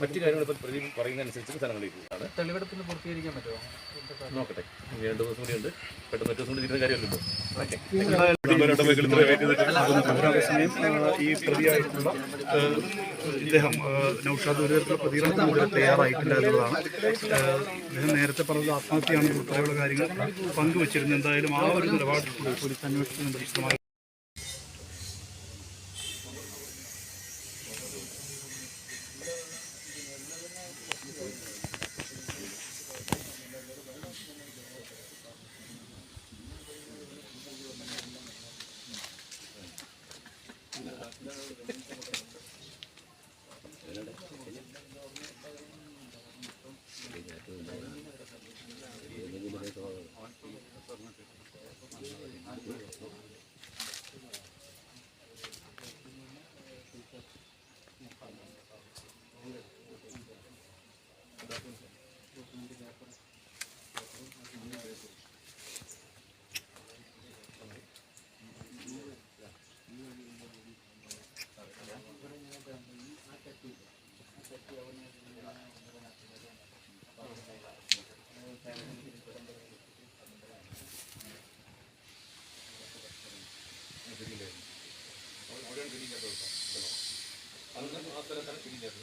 മറ്റു കാര്യങ്ങൾ ഇപ്പോൾ പ്രതി പറയുന്നതനുസരിച്ച് സ്ഥലങ്ങളിലേക്കാണ് തെളിവെടുപ്പിന് പൂർത്തീകരിക്കാൻ പറ്റുമോ? നോക്കട്ടെ. രണ്ടു ദിവസം കൂടി ഉണ്ട്. പെട്ടെന്ന് ഒറ്റ ദിവസം കൂടി ഇരുന്ന കാര്യമല്ലല്ലോ ഈ പ്രതിയായിട്ടുള്ള ഇദ്ദേഹം നൌഷാദ് ഒരു തരത്തിലുള്ള പ്രതികരണം തയ്യാറായിട്ടില്ല എന്നുള്ളതാണ്. ഇദ്ദേഹം നേരത്തെ പറഞ്ഞത് ആത്മഹത്യയാണ് ഉൾപ്പെടെയുള്ള കാര്യങ്ങൾ പങ്കുവച്ചിരുന്നു. എന്തായാലും ആ ഒരു നിലപാട് പോലീസ് അന്വേഷണത്തിന് വിശദമായി അവിടെയാണ് തിരിഞ്ഞത് അന്ന് ആ സ്ഥലത്താണ് തിരിഞ്ഞത്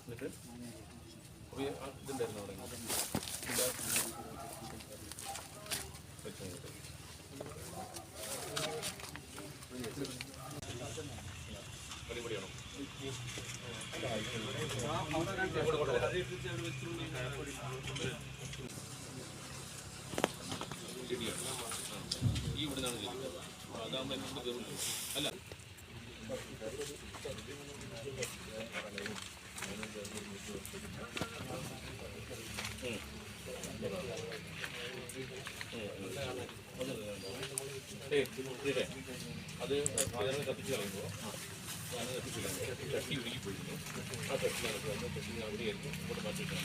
എന്നിട്ട് അപ്പോൾ ഈ ആ ഇതുണ്ടായിരുന്നു അവിടെ ഇതാ. വെച്ചോ ഇങ്ങോട്ട്. പടിപടിയാണോ? ചെടിയാണ്. ആ. ഈ ഇവിടുന്നാണ് അതാകുമ്പോൾ ഇങ്ങോട്ട് കയറുമല്ലോ. അല്ല. അത് കത്തിച്ച് കളയുമ്പോൾ സാധനം കത്തിച്ച് കളയുമ്പോൾ ചട്ടി ഉരുകി പോയിരുന്നു ആ ചട്ടിനകത്ത് വന്ന് ചട്ടി അവിടെയായിരുന്നു ഇങ്ങോട്ട് മാറ്റിയിട്ടാണ്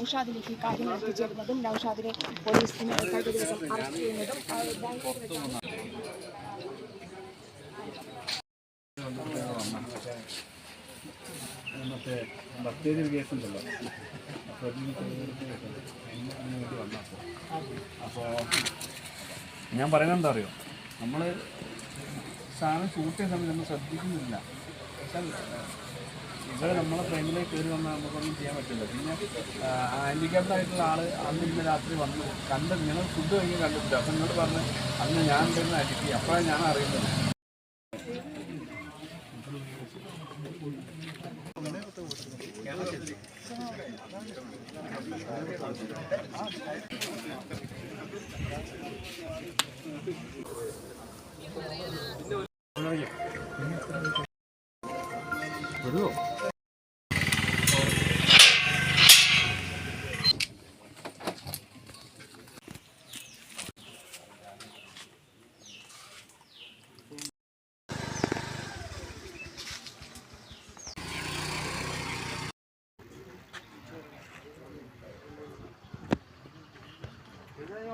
നൌഷാദിലേക്ക് കാര്യങ്ങൾ എത്തിച്ചേരുന്നതും നൌഷാദിനെ പോലീസിന് കഴിഞ്ഞ ദിവസം അറസ്റ്റ് ചെയ്യുന്നതും അപ്പോൾ ഞാൻ പറയുന്നത് എന്താ അറിയോ? നമ്മൾ സാധനം ഷൂട്ട് ചെയ്യുന്ന സമയത്ത് നമ്മൾ ശ്രദ്ധിക്കുന്നില്ല. ഇവിടെ നമ്മളെ ഫ്രെയിമിലേക്ക് കയറി വന്നാൽ നമുക്കൊന്നും ചെയ്യാൻ പറ്റില്ല. പിന്നെ ഹാൻഡിക്യാപ്ഡ് ആയിട്ടുള്ള ആൾ അന്ന് ഇന്ന് രാത്രി വന്ന്. കണ്ട് നിങ്ങൾ ഫുഡ് കഴിഞ്ഞ് കണ്ടിട്ടില്ല. അപ്പം എന്നോട് പറഞ്ഞ് അന്ന് ഞാൻ ഉണ്ടായിരുന്ന അടിക്കി. അപ്പോഴാണ് ഞാൻ അറിയുന്നത്.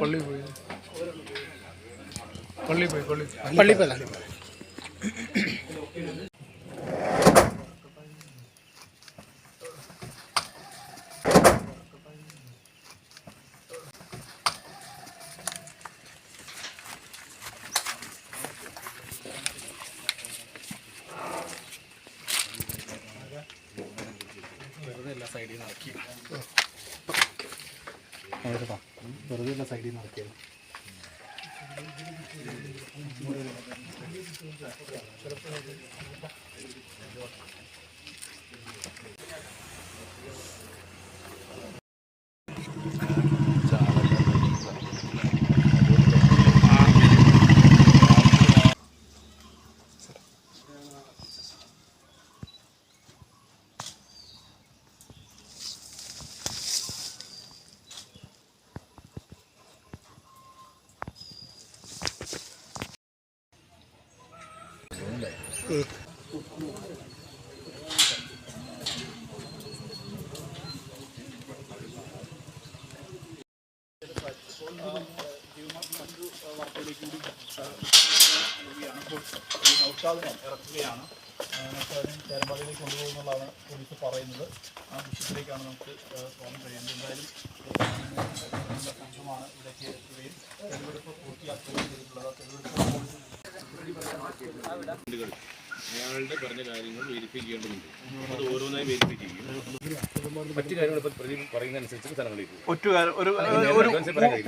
പള്ളി പോയി. പള്ളി പോയി പള്ളി. പള്ളി പോയി. ಸೈಡಿನ ಹಾಕಿ Gracias. ഇറക്കുകയാണ് ചേരമ്പാടിയിലേക്ക് കൊണ്ടുപോകുന്നുള്ളതാണ് പോലീസ് പറയുന്നത് ആ വിഷയത്തിലേക്കാണ് നമുക്ക് പോകാൻ കഴിയുന്നത് എന്തായാലും സംഘമാണ് ഇവിടേക്ക് എത്തുകയും തെളിവെടുപ്പ് പൂർത്തിയാക്കുകയും ചെയ്തിട്ടുള്ളത് തെളിവെടുപ്പ് അയാളുടെ പറഞ്ഞ കാര്യങ്ങൾ വെരിഫൈ ചെയ്യേണ്ടതുണ്ട് അത് ഓരോന്നായി വെരിഫൈ ചെയ്യും. മറ്റു കാര്യങ്ങൾ ഇപ്പം പ്രതി പറയുന്നതനുസരിച്ച് സ്ഥലങ്ങളിൽ പോകും. ഒറ്റ ഒരു ഒരു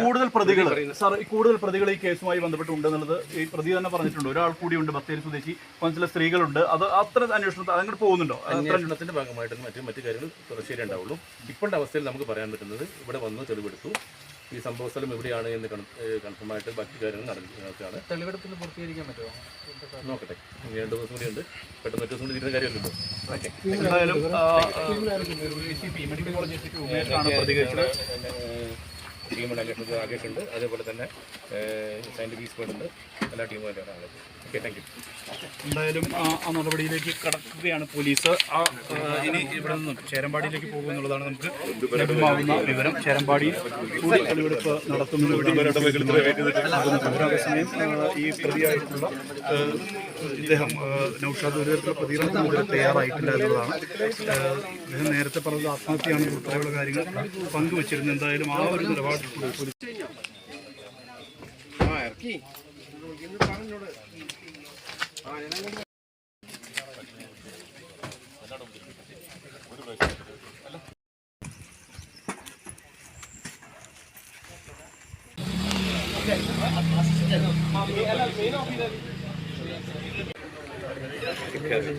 കൂടുതൽ പ്രതികൾ സാർ ഈ കൂടുതൽ പ്രതികൾ ഈ കേസുമായി ബന്ധപ്പെട്ടുണ്ടെന്നുള്ളത് ഈ പ്രതി തന്നെ പറഞ്ഞിട്ടുണ്ട്. ഒരാൾ കൂടിയുണ്ട് ബത്തേരി സ്വദേശി ചില സ്ത്രീകളുണ്ട്. അത് അത്ര അന്വേഷണത്തിൽ അതങ്ങോട്ട് പോകുന്നുണ്ടോ? അന്വേഷണത്തിന്റെ ഭാഗമായിട്ട് മറ്റു മറ്റു കാര്യങ്ങൾ തുടർച്ചയായി ഉണ്ടാവുള്ളൂ. ഇപ്പോഴത്തെ അവസ്ഥയിൽ നമുക്ക് പറയാൻ പറ്റുന്നത് ഇവിടെ വന്ന് തെളിവെടുത്തു. ഈ സംഭവ സ്ഥലം എവിടെയാണ് എന്ന് കൺഫേമായിട്ട് ബാക്കി കാര്യങ്ങൾ നടക്കുകയാണ്. തെളിവെടുപ്പിന് പൂർത്തീകരിക്കാൻ പറ്റുമോ? നോക്കട്ടെ. രണ്ട് ദിവസം കൂടി ഉണ്ട് പെട്ടെന്ന് ഒറ്റ ദിവസം കൂടി തീരുന്ന കാര്യമല്ലല്ലോ. ഓക്കെ. എന്തായാലും മെഡിക്കൽ കോളേജ് പ്രതികരിച്ചത്. ടീമുണ്ട് അന്വേഷണത്തിൽ രാകേഷ് അതേപോലെ തന്നെ സയന്റിഫിക് സ്ക്വാഡ് ഉണ്ട്. എല്ലാ ടീമുകളും ഓക്കെ താങ്ക് യു എന്തായാലും ആ നടപടിയിലേക്ക് കടക്കുകയാണ് പോലീസ്. ആ ഇനി ഇവിടെ നിന്നും ചേരമ്പാടിയിലേക്ക് പോകുമെന്നുള്ളതാണ് നമുക്ക് ലഭ്യമാകുന്ന വിവരം. ചേരമ്പാടി കൂടി തെളിവെടുപ്പ് നടത്തുന്നതിനുള്ള സമയം ഈ പ്രതിയായിട്ടുള്ള ഇദ്ദേഹം നൌഷാദ് ഒരു തരത്തിലുള്ള പ്രതികരണം ഇവിടെ തയ്യാറായിട്ടില്ല എന്നുള്ളതാണ്. ഇദ്ദേഹം നേരത്തെ പറഞ്ഞത് ആത്മഹത്യയാണ് ഉൾപ്പെടെയുള്ള കാര്യങ്ങൾ പങ്കുവച്ചിരുന്നു എന്തായാലും ആ ഒരു ആ ഇറക്കി പറഞ്ഞോട് ആ ഞാൻ Gracias.